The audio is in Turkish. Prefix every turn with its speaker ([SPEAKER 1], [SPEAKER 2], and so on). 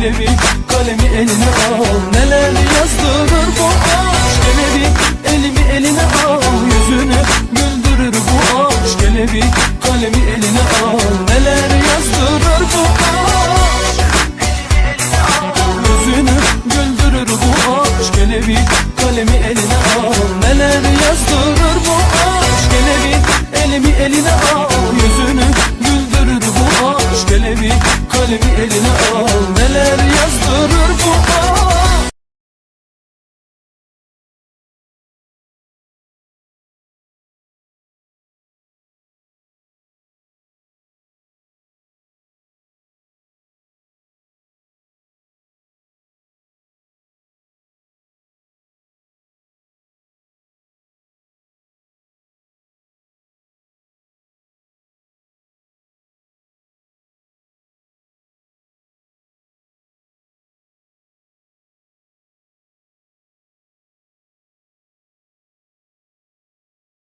[SPEAKER 1] Elemi kalemi eline al. Neler yazdırır bu aşk Elemi elimi eline al. Yüzünü güldürür bu aşk. Elemi kalemi eline al. Neler yazdırır bu aşk Yüzünü güldürür bu aşk. Elemi kalemi eline al. Neler yazdırır bu aşk Elemi elimi eline al. Yüzünü güldürür bu aşk. Elemi kalemi eline al.